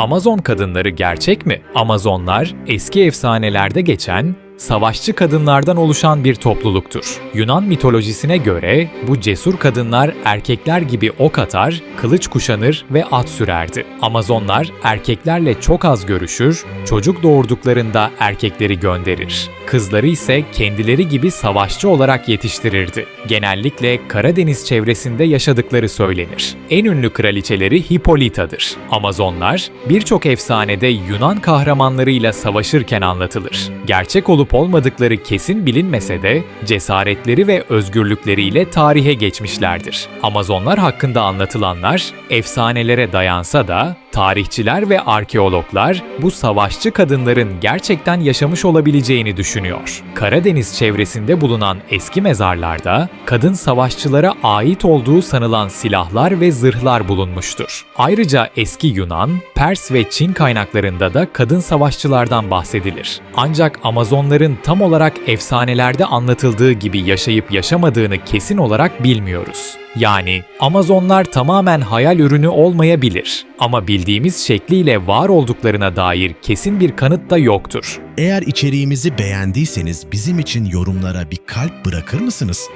Amazon kadınları gerçek mi? Amazonlar eski efsanelerde geçen savaşçı kadınlardan oluşan bir topluluktur. Yunan mitolojisine göre bu cesur kadınlar erkekler gibi ok atar, kılıç kuşanır ve at sürerdi. Amazonlar erkeklerle çok az görüşür, çocuk doğurduklarında erkekleri gönderir. Kızları ise kendileri gibi savaşçı olarak yetiştirirdi. Genellikle Karadeniz çevresinde yaşadıkları söylenir. En ünlü kraliçeleri Hippolyta'dır. Amazonlar birçok efsanede Yunan kahramanlarıyla savaşırken anlatılır. Gerçek olup olmadıkları kesin bilinmese de cesaretleri ve özgürlükleriyle tarihe geçmişlerdir. Amazonlar hakkında anlatılanlar efsanelere dayansa da tarihçiler ve arkeologlar bu savaşçı kadınların gerçekten yaşamış olabileceğini düşünüyor. Karadeniz çevresinde bulunan eski mezarlarda kadın savaşçılara ait olduğu sanılan silahlar ve zırhlar bulunmuştur. Ayrıca eski Yunan, Pers ve Çin kaynaklarında da kadın savaşçılardan bahsedilir. Ancak Amazonların tam olarak efsanelerde anlatıldığı gibi yaşayıp yaşamadığını kesin olarak bilmiyoruz. Yani Amazonlar tamamen hayal ürünü olmayabilir ama bildiğimiz şekliyle var olduklarına dair kesin bir kanıt da yoktur. Eğer içeriğimizi beğendiyseniz bizim için yorumlara bir kalp bırakır mısınız?